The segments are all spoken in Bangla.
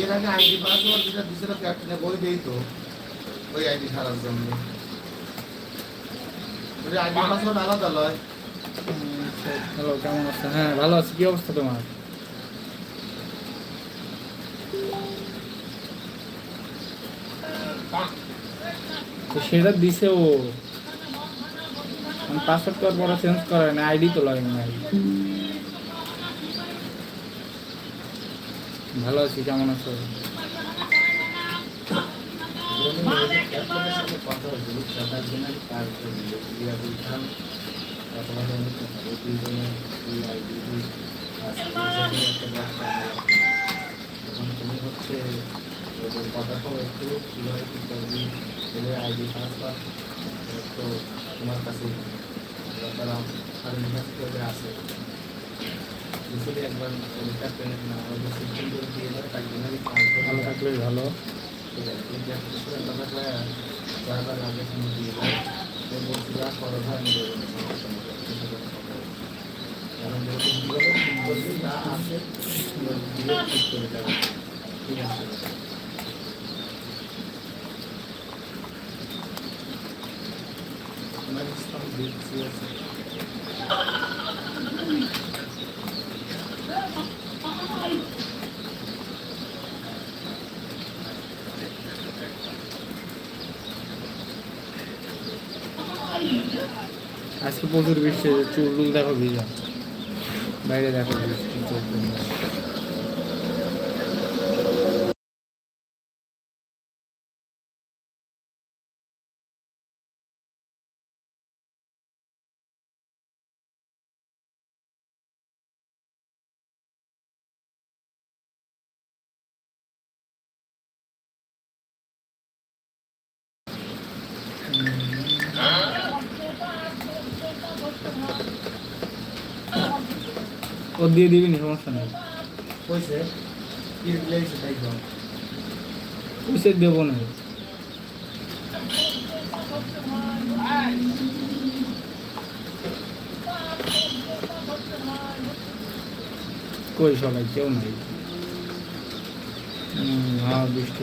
এর আগে আইডি পাসওয়ার্ড যেটা দিছিল ক্যাপ্টেনে বই দেই তো ওই আইডি ছাড়ার জন্য। আইডি পাসওয়ার্ড আলাদা লয়। হ্যালো কেমন আছো হ্যাঁ ভালো আছি। কি অবস্থা তোমার? তো সেটা দিছে ও। পাসওয়ার্ড করার পরে চেঞ্জ করে না আইডি তো লাগে না ভালো আছি, কেমন আছো? ক্যাপ্টেনের কথা হচ্ছে কীভাবে কী করবি ছেলে আইডি ট্রান্সফার তোমার কাছে তারা আরও ইউনিভার্সিটি আছে যদি একবার ক্যাপ্টেনের না করে দিয়ে দেয় তার জন্য ভালো থাকলে ভালো ঠিক আছে বারবার আগে কোনো দিয়ে দেয় তো বলছি যা করো ভাই আমি দেবো না, সমস্যা নেই, কিছু কথা কথা বলো। এখন যেহেতু কি বলো, ঠিক করে। ঠিক আছে আমার ইসলাম দেখছি আছে আজকে প্রচুর বৃষ্টি চুল দেখো ভিজা। বাইরে দেখো বৃষ্টি চলছে ও দিয়ে দিবি নি সমস্যা নেই। কইছে কি লেগেছে তাই দাও পয়সা দেবো না কই সবাই কেউ নাই। হ্যাঁ বৃষ্টি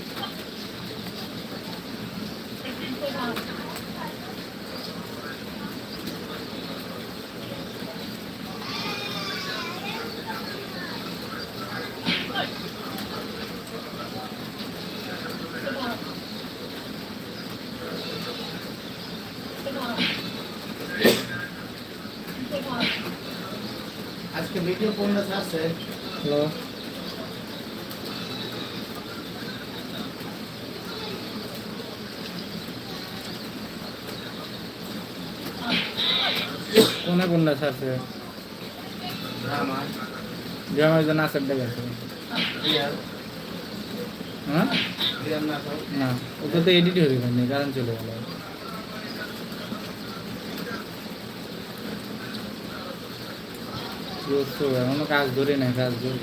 আজকে ভিডিও কোনটা আছে হ্যালো কোনে কোনটা ছাড়ছে আমার জন্য আসার ডেকে আছে। হ্যাঁ? না ওটা তো এডিট হয়ে গেছে কারণ চলে গেল। তো এখনও কাজ ধরে না কাজ ধরে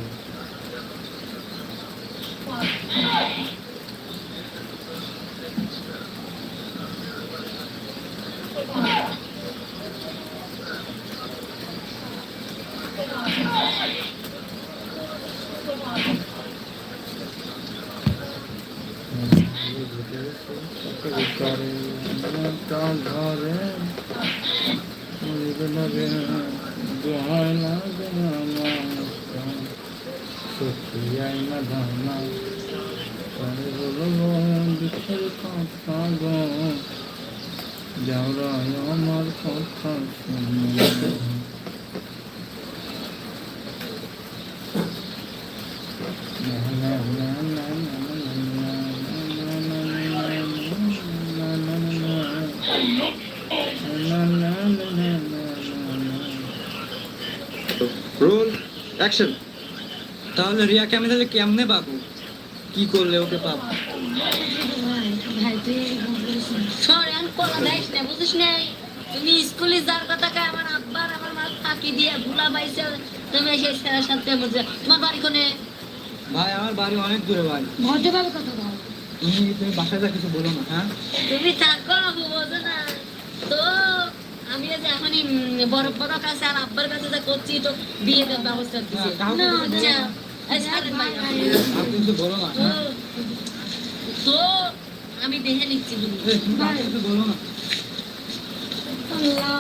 যাওরায় আমার কথা শুনে রোল অ্যাকশন তাহলে রিয়াকে আমি তাহলে কেমনে পাবো? কি করলে ওকে পাবো? না, না? তুমি স্কুলে যার কথা কয় আমার আব্বার আমার মা ফাঁকি দিয়ে ভুলা পাইছে তুমি সেই ছেলের সাথে বলছে তোমার বাড়ি কোনে? ভাই আমার বাড়ি অনেক দূরে ভাই। ভদ্রভাবে কথা বল। তুমি তুমি বাসায় যা কিছু বলো না হ্যাঁ? তুমি থাকো আবু বোঝো না তো আমি যে এখনই বড় বড় কাছে আর আব্বার কাছে যা করছি তো বিয়ে দেওয়ার ব্যবস্থা দিচ্ছি হ্যাঁ, আচ্ছা তো হ্যাঁ? আমি দেখে নিচ্ছি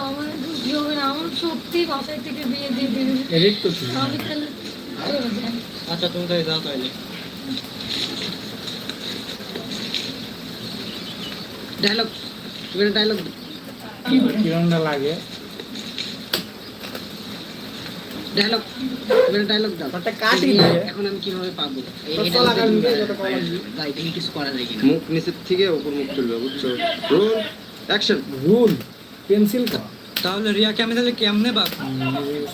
আমার আমার সত্যি বাসায় থেকে বিয়ে দিয়ে দিবি আমি তাহলে আচ্ছা তুমি তাই যাও তাইলে ডায়লগ ডায়লগ কিরমটা লাগে? ডায়লগ তুমি ডায়লগ দাও। ওটা কাটি দিয়ে এখন আমি কীভাবে পাবো? তো লাগান দিয়ে যত কলা ভাই তুমি কিছু করা যায় কিনা? মুখ নিচের থেকে ওপর মুখ তুলবে বুঝছ? রোল অ্যাকশন রুল পেন্সিল কা তাহলে রিয়াকে আমি তাহলে কেমনে পাবো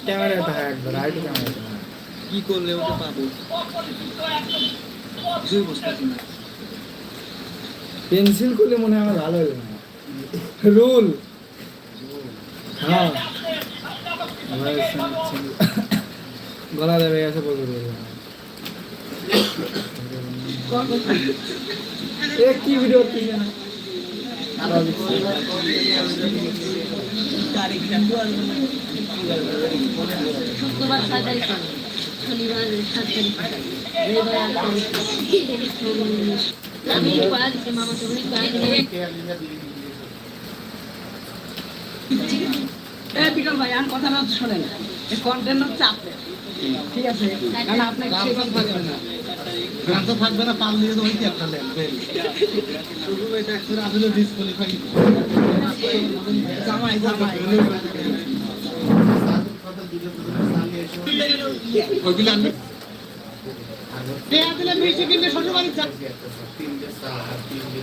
ক্যামেরা দেখা একবার আইটি ক্যামেরা কি করলে ওকে পাবো? কিছুই বুঝতেছি না। পেন্সিল করলে মনে হয় আমার ভালো হবে না রুল। গলা দেবে গেছে প্রচুর এ কি ভিডিও আমি কয়া দিলে এই বিকাল ভাই আর কথা না শোনেন এই কন্টেন্ট হচ্ছে আপনার ঠিক আছে কারণ আপনার থাকবে না গান থাকবে না পাল দিয়ে তো ওই কি একটা লেখবে শুধু এটা একসাথে আসলে ডিসকোয়ালিফাই জামাই জামাই ওইগুলো আমি মিষ্টি কিনলে শ্বশুর বাড়ি যা তিনটে চার তিনটে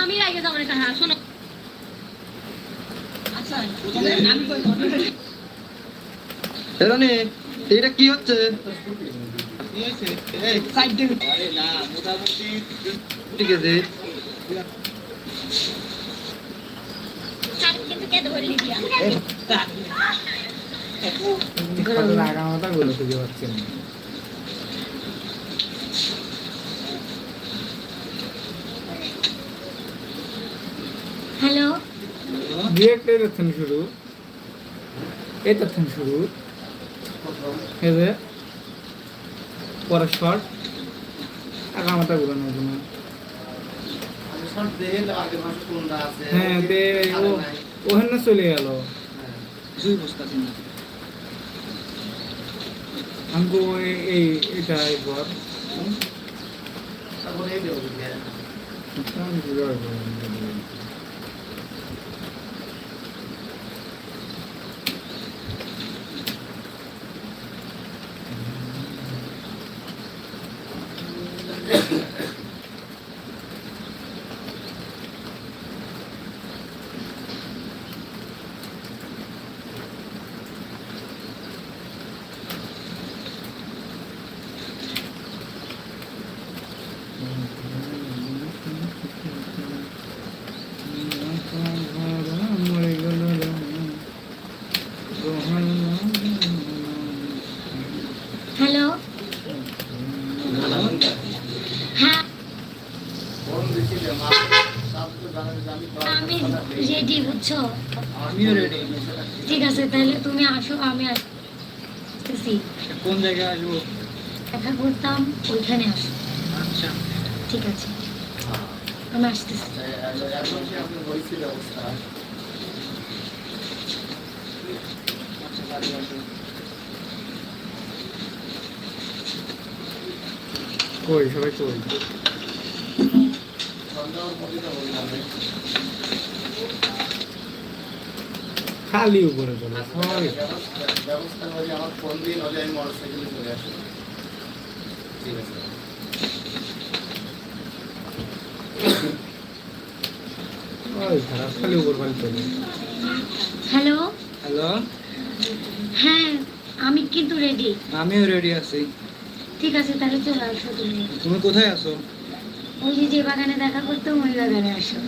আমি আগে যাব না হ্যাঁ শোনো আচ্ছা আমি কই এটা কি হচ্ছে ঠিক আছে। গুলো হ্যালো। শুরু শুরু যে পরস্পর আগা মাথা ঘুরানোর জন্য আমি সব দেখে তো আগে মাসে কোনটা আছে হ্যাঁ তে ওখানে চলে গেল। কিছুই বুঝতেছি না আমাকে ওই- এই এটা একবার তারপরে এই দেবো আমি ঘুরে আসব। হ্যালো হ্যাঁ ফোন দিছি যে মা সব তো জানে যে আমি আমি বুঝছ আমিও রেডি ঠিক আছে তাহলে তুমি আসো আমি আসতেছি। কোন জায়গায় আসব? দেখা করতাম ওইখানে আসো। আচ্ছা। ঠিক আছে। আমি আসতেছি। আচ্ছা আসো কই সবাই কই? বললাম। খালি উপরে চলে হ্যালো? হ্যালো? হ্যাঁ আমি কিন্তু রেডি আমিও রেডি আছি। ঠিক আছে তাহলে চলে আসো তুমি। তুমি কোথায় আছো? ওই যে বাগানে দেখা করতাম ওই বাগানে আসো।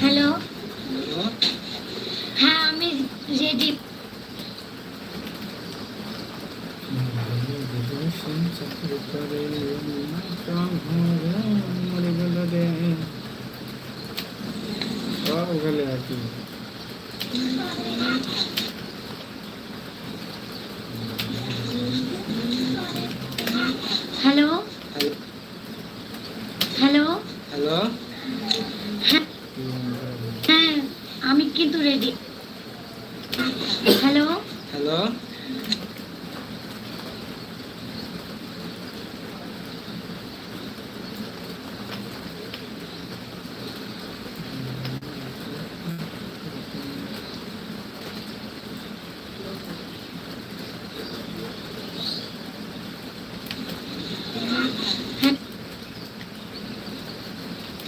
হ্যালো? হ্যাঁ আমি রেডি সব ওখানে আর কি হ্যালো হ্যালো হ্যালো হ্যাঁ আমি কিন্তু রেডি হ্যালো হ্যালো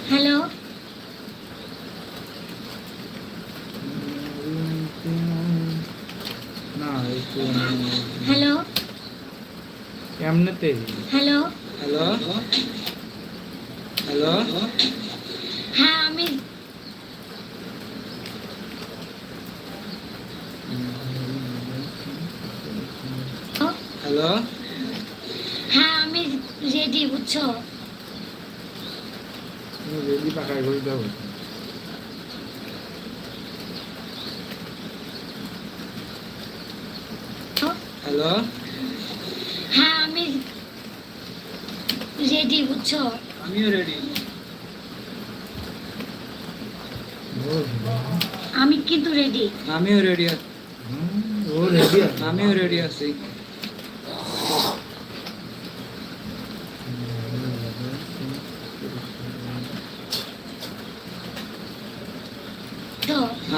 হ্যালো না একটু হ্যালো এমনিতে হ্যালো? হ্যালো? হ্যালো? হ্যাঁ আমি হ্যালো? হ্যাঁ আমি রেডি বুঝছ? রেডি পাকায় করে দেবো হ্যালো হ্যাঁ আমি রেডি বুঝছ? আমিও রেডি আমি কিন্তু রেডি আমিও রেডি আছি। ও রেডি আছে। আমিও রেডি আছি।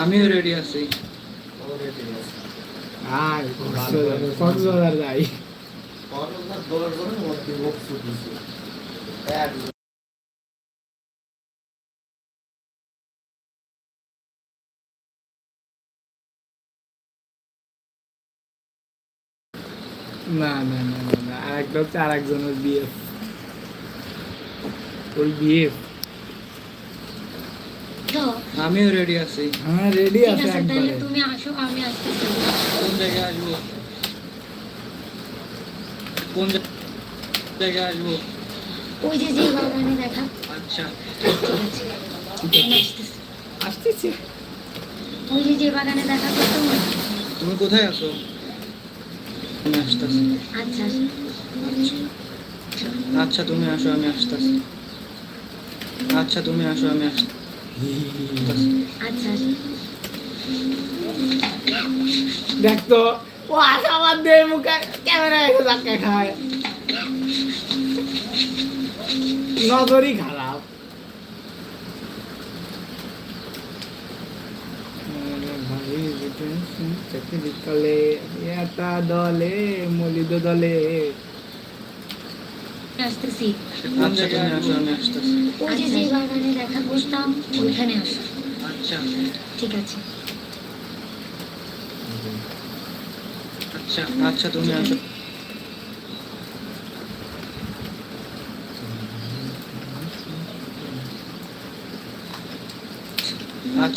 আমিও রেডি আছি। আয় কক্সবাজার যাই কতটা দৌড় করে? না না না না না আরেকটা হচ্ছে আর একজনের বিয়ে ওই বিয়ে আমিও রেডি আছি। হ্যাঁ রেডি আছে একবারে। তুমি আসো আমি আসতেছি কোন জায়গায় আসব? কোন জায়গায় আসব? ওই যে যে বাগানে দেখা। আচ্ছা। আসতেছি। ওই যে যে বাগানে দেখা করতাম তুমি কোথায় আছো? আসতেছি। আচ্ছা। আচ্ছা তুমি আসো আমি আসতেছি। আচ্ছা তুমি আসো আমি আসতেছি আচ্ছা। দেখতো ও আশা আমার দিয়ে মুখে ক্যামেরা এসে ধাক্কা খায়। নজরই খারাপ। আরে ভাই চাকরি কলে এটা দলে মলিদ দলে। আসতেছি। আচ্ছা তুমি আসো আমি আসতেছি ওই যে যে বাগানে দেখা করতাম ওইখানে আসো। আচ্ছা। ঠিক আছে। আচ্ছা আচ্ছা তুমি আসো।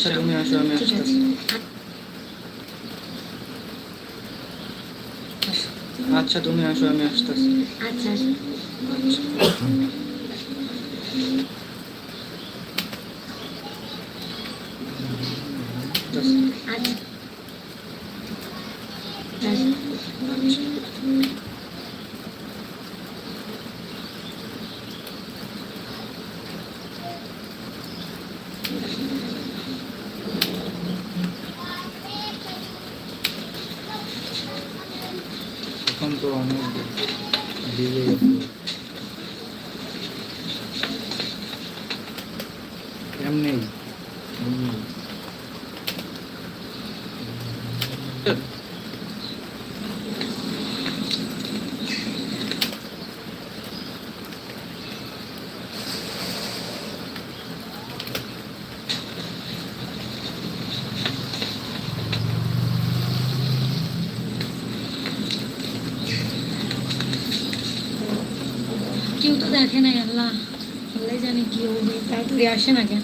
আচ্ছা তুমি আসো আমি আসতেছি। আচ্ছা তুমি আসো আমি আসতেছি। আচ্ছা। আসতেছি। আচ্ছা এখন তো অনেক ডিলে গেছে এমনি এমনি কেউ তো দেখে না আল্লাহ আল্লাহ জানে কি হবে তাড়াতাড়ি আসে না কেন